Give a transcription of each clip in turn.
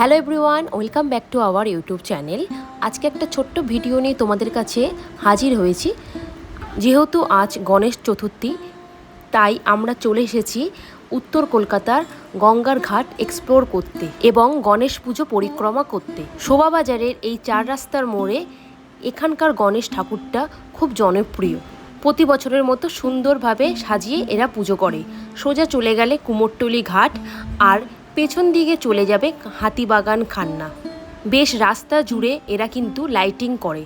Hello everyone, welcome back to our YouTube channel. আজকে একটা ছোট্ট ভিডিও নিয়ে তোমাদের কাছে হাজির হয়েছি। যেহেতু আজ গণেশ চতুর্থী, তাই আমরা চলে এসেছি উত্তর কলকাতার গঙ্গার ঘাট এক্সপ্লোর করতে এবং গণেশ পুজো পরিক্রমা করতে। শোভাবাজারের এই চার রাস্তার মোড়ে এখানকার গণেশ ঠাকুরটা খুব জনপ্রিয়। প্রতি বছরের মতো সুন্দরভাবে সাজিয়ে এরা পুজো করে। সোজা চলে গেলে কুমোরটুলি ঘাট আর পেছন দিকে চলে যাবে হাতিবাগান খান্না। বেশ রাস্তা জুড়ে এরা কিন্তু লাইটিং করে।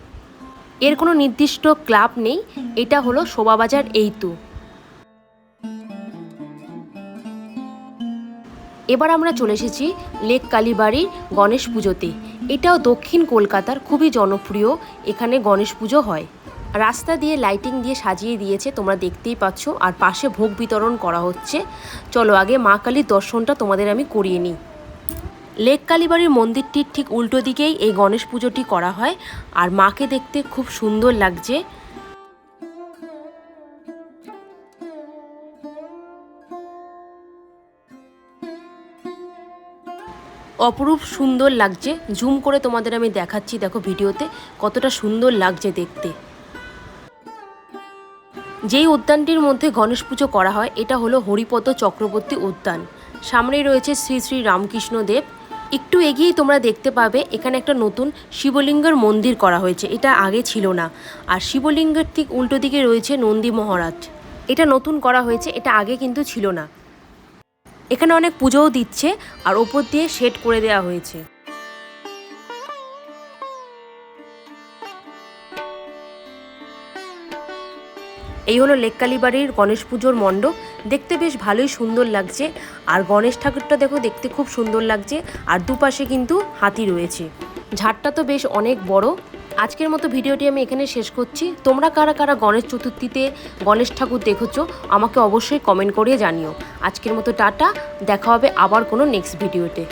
এর কোনো নির্দিষ্ট ক্লাব নেই, এটা হলো শোভাবাজার এইতু। এবার আমরা চলে এসেছি লেক কালীবাড়ির গণেশ পুজোতে। এটাও দক্ষিণ কলকাতার খুবই জনপ্রিয়, এখানে গণেশ পুজো হয়। রাস্তা দিয়ে লাইটিং দিয়ে সাজিয়ে দিয়েছে, তোমরা দেখতেই পাচ্ছ। আর পাশে ভোগ বিতরণ করা হচ্ছে। চলো আগে মা কালীর দর্শনটা তোমাদের আমি করিয়ে নিই। লেক কালীবাড়ির মন্দিরটির ঠিক উল্টো দিকেই এই গণেশ পুজোটি করা হয়। আর মাকে দেখতে খুব সুন্দর লাগছে। অপরূপ সুন্দর লাগছে। জুম করে তোমাদের আমি দেখাচ্ছি, দেখো ভিডিওতে কতটা সুন্দর লাগছে দেখতে। যেই উদ্যানটির মধ্যে গণেশ পুজো করা হয়, এটা হলো হরিপদ চক্রবর্তী উদ্যান। সামনেই রয়েছে শ্রী শ্রী রামকৃষ্ণ দেব। একটু এগিয়েই তোমরা দেখতে পাবে, এখানে একটা নতুন শিবলিঙ্গের মন্দির করা হয়েছে। এটা আগে ছিল না। আর শিবলিঙ্গের ঠিক উল্টো দিকে রয়েছে নন্দী মহারাজ। এটা নতুন করা হয়েছে, এটা আগে কিন্তু ছিল না। এখানে অনেক পুজোও দিচ্ছে, আর ওপর দিয়ে শেড করে দেওয়া হয়েছে। এই হলো লেককালীবাড়ির গণেশ পুজোর মণ্ডপ। দেখতে বেশ ভালোই সুন্দর লাগছে। আর গণেশ ঠাকুরটা দেখো, দেখতে খুব সুন্দর লাগছে। আর দুপাশে কিন্তু হাতি রয়েছে। ঝাড়টা তো বেশ অনেক বড়। আজকের মতো ভিডিওটি আমি এখানে শেষ করছি। তোমরা কারা কারা গণেশ চতুর্থীতে গণেশ ঠাকুর দেখেছ, আমাকে অবশ্যই কমেন্ট করে জানিও। আজকের মতো টাটা, দেখা হবে আবার কোনো নেক্সট ভিডিওতে।